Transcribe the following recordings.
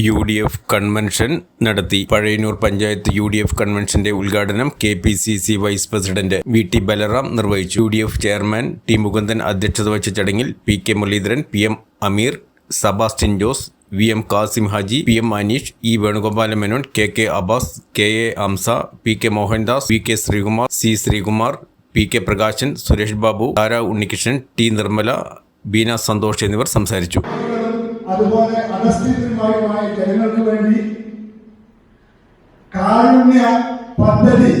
U D F convention നടത്തി. Pazhayannur panchayat U D F കൺവെൻഷന്റെ ഉദ്ഘാടനം K P C C vice president V T Balram നിർവഹിച്ചു. U D F chairman T Mukundan അധ്യക്ഷത വഹിച്ച ചടങ്ങിൽ P K Muraleedharan P M Ameer Sebastian Jose V M Kasim Haji P M Aneesh E Venugopala Menon K K Abbas K A Hamsa P K Mohandas V K Sreekumar C Sreekumar P K Prakashan Suresh Babu Thara Unnikrishnan T Nirmala Beena Santhosh എന്നിവർ സംസാരിച്ചു. അതുപോലെ അധസ്ഥിതരുമായുമായ ജനങ്ങൾക്ക് വേണ്ടി കാരുണ്യ പദ്ധതി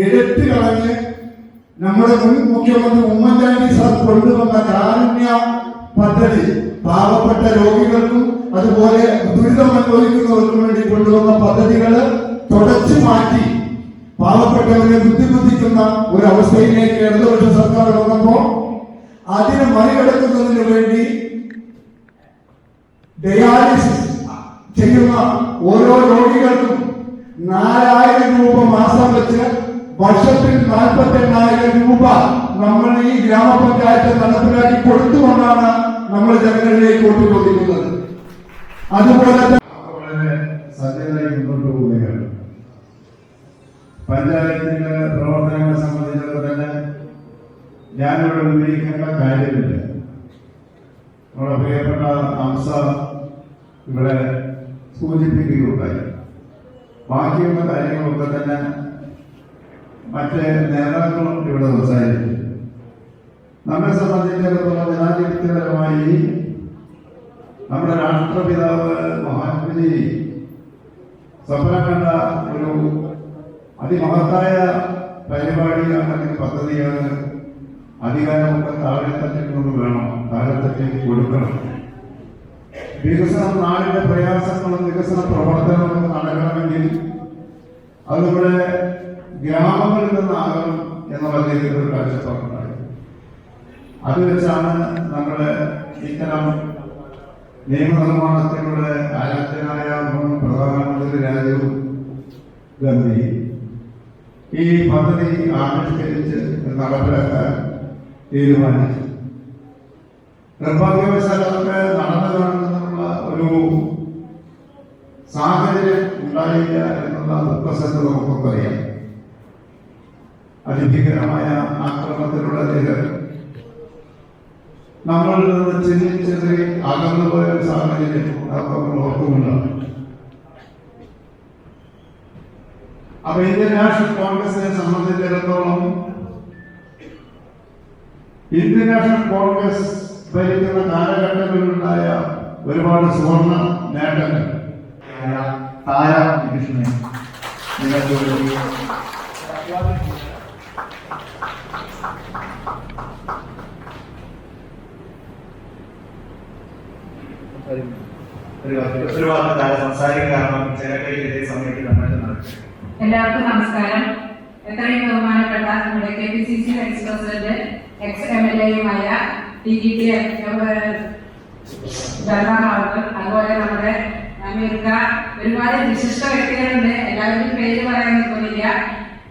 എടുത്തു കളഞ്ഞ് നമ്മുടെ മുൻ മുഖ്യമന്ത്രി ഉമ്മൻചാണ്ടി സാർ കൊണ്ടുവന്ന കാരുണ്യ പദ്ധതി പാവപ്പെട്ട രോഗികൾക്കും അതുപോലെ ദുരിതം അനുഭവിക്കുന്നവർക്കും വേണ്ടി കൊണ്ടുവന്ന പദ്ധതികൾ തുടച്ചു മാറ്റി പാവപ്പെട്ടവരെ ബുദ്ധിമുട്ടിക്കുന്ന ഒരു അവസ്ഥയിലേക്ക് ഇടതുപക്ഷ സർക്കാർ വന്നപ്പോൾ അതിനെ മറികടക്കുന്നതിന് വേണ്ടി ഡയാലിസിസ് ചെയ്യുന്ന ഓരോ രോഗികൾക്കും നാലായിരം രൂപ മാസം വെച്ച് വർഷത്തിൽ നാൽപ്പത്തി എണ്ണായിരം രൂപ നമ്മൾ ഈ ഗ്രാമപഞ്ചായത്ത് നടപ്പിലാക്കി കൊടുത്തുകൊണ്ടാണ് നമ്മൾ ജനങ്ങളിലേക്ക് കൊണ്ടുപോകുന്നത് അതുപോലെ വളരെ സജ്ജരായി മുന്നോട്ട് പോവുകയാണ്. പഞ്ചായത്തിന്റെ പ്രവർത്തനങ്ങളെ സംബന്ധിച്ചിടത്തോളം തന്നെ ഞാനിവിടെ ഉന്നയിക്കേണ്ട കാര്യമില്ല. നമ്മുടെ പ്രിയപ്പെട്ട അംസ ഇവിടെ സൂചിപ്പിക്കുകയുണ്ടായി. ബാക്കിയുള്ള കാര്യങ്ങളൊക്കെ തന്നെ മറ്റ് നേതാക്കളും ഇവിടെ സംസാരിച്ചു നമ്മെ സംബന്ധിച്ചിടത്തോളം ജനാധിപത്യപരമായി നമ്മുടെ രാഷ്ട്രപിതാവ് മഹാത്മജി സ്വപ്നം കണ്ട ഒരു അതിമഹത്തായ പരിപാടിയാണ് അല്ലെങ്കിൽ പദ്ധതിയാണ് അധികാരമൊക്കെ താഴെത്തട്ടിൽ കൊണ്ട് വേണം താഴെത്തട്ടിൽ കൊടുക്കണം വികസനം നാടിന്റെ പ്രയാസങ്ങളും വികസന പ്രവർത്തനങ്ങളും നടക്കണമെങ്കിൽ അത് നമ്മുടെ ഗ്രാമങ്ങളിൽ നിന്നാകണം എന്നുള്ള രീതിയിൽ ഒരു കാഴ്ചപ്പാടുണ്ടായി അത് വെച്ചാണ് നമ്മുടെ ഇത്തരം നിയമനിർമ്മാണത്തിലൂടെ ആരാധ്യനായ പ്രധാനമന്ത്രി രാജീവ് ഗാന്ധി ഈ പദ്ധതി ആവിഷ്കരിച്ച് നടപ്പിലാക്കാൻ തീരുമാനിച്ചു. നിർഭാഗ്യവശാൽ നമ്മളിൽ നിന്ന് ചിന്തിച്ചതിൽ അകന്നുപോയ ഒരു സാഹചര്യം അതൊക്കെ നമ്മൾ ഓർക്കുന്നുണ്ട് അപ്പൊ ഇന്ത്യൻ നാഷണൽ കോൺഗ്രസിനെ സംബന്ധിച്ചിടത്തോളം ഇന്ത്യൻ നാഷണൽ കോൺഗ്രസ് ഭരിക്കുന്ന കാലഘട്ടങ്ങളിലുണ്ടായ ഒരുപാട് സുവർണ നേട്ടങ്ങൾ. താര കൃഷ്ണനെ സംസാരിക്കാൻ കാരണം എല്ലാവർക്കും നമസ്കാരം. എത്രയും ബഹുമാനപ്പെട്ട നമ്മുടെ K P C C vice president ex M L എയുമായ T G T അതുപോലെ നമ്മുടെ അമീർക്ക ഒരുപാട് വിശിഷ്ട വ്യക്തികളുണ്ട്. എല്ലാവരും പേര് പറയാൻ നിൽക്കുന്നില്ല.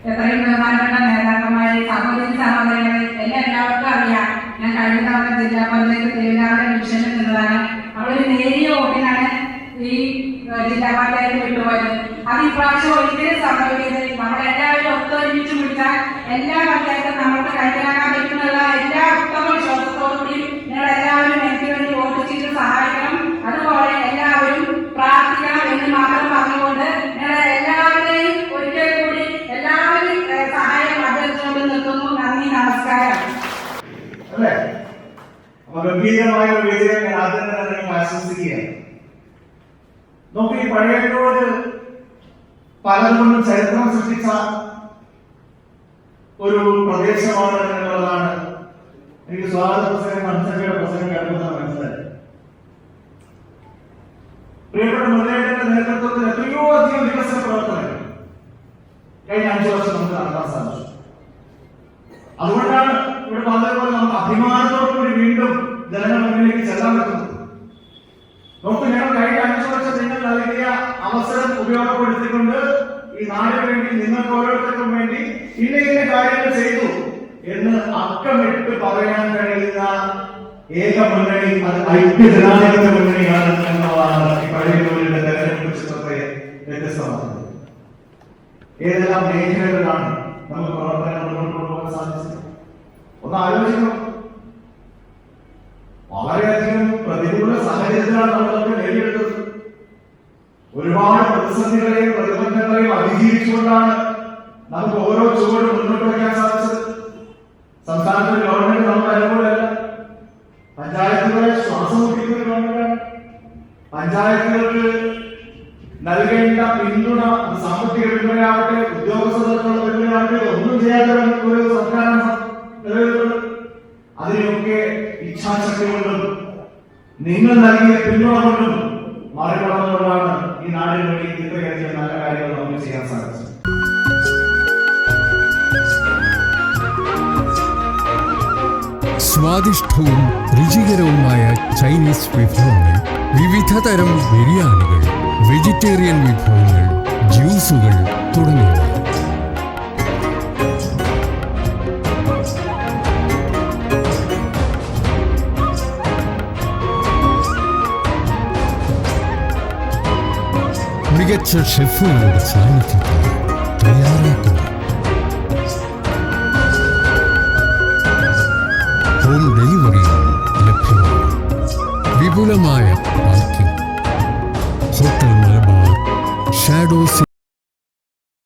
എത്രയും ബഹുമാനപ്പെട്ട നേതാക്കന്മാരെ സഹോദരി സഹോദരങ്ങളെ എന്നെ എല്ലാവർക്കും അറിയാം. ഞാൻ കഴിഞ്ഞ തവണ ജില്ലാ പഞ്ചായത്ത് തിരുവനന്തപുരം ഡിവിഷനിൽ നിന്നതാണ്. അവളൊരു നേരിയ വോട്ടിനാണ് ഈ ജില്ലാ പഞ്ചായത്ത് വിട്ടുപോയത്. അത് ഇപ്രാവശ്യം ഒരിക്കലും സംഭവിക്കരുത്. നമ്മളെല്ലാവരും ഒത്തൊരുമിച്ച് വിളിച്ചാൽ എല്ലാ പഞ്ചായത്തും നമുക്ക് കൈക്കലാക്കാൻ പറ്റുന്നുള്ള എല്ലാ ഉത്തമ വിശ്വാസത്തോടുകൂടി നിങ്ങൾ എല്ലാവരും എനിക്ക് വേണ്ടി വോട്ട് ചെയ്ത് സഹായിക്കണം. അതുപോലെ എല്ലാവരും പ്രാർത്ഥിക്കണം എന്ന് മാത്രം പറഞ്ഞുകൊണ്ട് നിങ്ങൾ എല്ലാവരെയും ഒരിക്കൽ കൂടി എല്ലാവരും സഹായം അഭ്യർത്ഥിച്ചുകൊണ്ട് നിൽക്കുന്നു നന്ദി നമസ്കാരം. ഗംഭീരമായ ഒരു ആശംസിക്കുകയാണ് നോക്കി ഈ പഴയതോട് പലതുകൊണ്ടും ചരിത്രം സൃഷ്ടിച്ച ഒരു പ്രദേശമാണ് എന്നുള്ളതാണ് എനിക്ക് സ്വാഗത പ്രസംഗം മനസ്സിലാക്കിയ പ്രസംഗം കേൾക്കുന്നത് മനസ്സിലായി പ്രിയപ്പെട്ട മുരളീധരന്റെ നേതൃത്വത്തിൽ എത്രയോ അധികം വികസന പ്രവർത്തനങ്ങൾ കഴിഞ്ഞ അഞ്ചു വർഷം നമുക്ക് നടത്താൻ സാധിച്ചു. നമുക്ക് ഞങ്ങൾ കഴിഞ്ഞ അഞ്ചു വർഷം നിങ്ങൾ നൽകിയ അവസരം ഉപയോഗപ്പെടുത്തിക്കൊണ്ട് ഈ നാടിന് വേണ്ടി നിങ്ങൾക്ക് ഓരോരുത്തർക്കും വേണ്ടി ഇന്ന ഇന്ന കാര്യങ്ങൾ ചെയ്തു എന്ന് അക്കമിട്ട് പറയാൻ കഴിയുന്ന ഏക മുന്നണി അത് ഐക്യ ജനാധിപത്യ മുന്നണിയാണ് എന്നുള്ളതാണ് ഈ പഴയ ജോലിയുടെ തെരഞ്ഞെടുപ്പ് ചിത്രത്തെ വ്യത്യസ്തമാക്കുന്നത് ഏതെല്ലാം മേഖലകളിലാണ് നമുക്ക് പ്രവർത്തനങ്ങൾ കൊണ്ടുപോകാൻ സാധിച്ചത്? ഒന്ന് ആലോചിക്കണം. പ്രതിസന്ധികളെയും പ്രതിബന്ധങ്ങളെയും അതിജീവിച്ചുകൊണ്ടാണ് നമുക്ക് ഓരോ ചുവടും മുന്നോട്ട് വയ്ക്കാൻ സാധിച്ചത്. സംസ്ഥാനത്തെ ഗവൺമെന്റ് നമുക്ക് അനുകൂലമല്ല. പഞ്ചായത്തുകളെ ശ്വാസം മുട്ടിക്കുന്ന ഗവൺമെന്റാണ് പഞ്ചായത്തുകൾക്ക് നൽകേണ്ട പിന്തുണ സാമ്പത്തിക പിന്തുണയാവട്ടെ ഉദ്യോഗസ്ഥർക്കുള്ള പിന്തുണയാവട്ടെ ഒന്നും ചെയ്യാതെ ഒരു സർക്കാരാണ് നിലവിലുള്ളത് അതിനൊക്കെ ഇച്ഛാശക്തി കൊണ്ടും നിങ്ങൾ നൽകിയ പിന്തുണ കൊണ്ടും സ്വാദിഷ്ടവും രുചികരവുമായ ചൈനീസ് വിഭവങ്ങൾ വിവിധ തരം ബിരിയാണികൾ വെജിറ്റേറിയൻ വിഭവങ്ങൾ ജ്യൂസുകൾ തുടങ്ങിയവ. മികച്ച ഷെഫുകളുടെ സാന്നിധ്യത്തിൽ ഹോം ഡെലിവറിയും ലഭ്യമാണ്. വിപുലമായ പാർക്കിംഗ്. Hotel Malabar shadows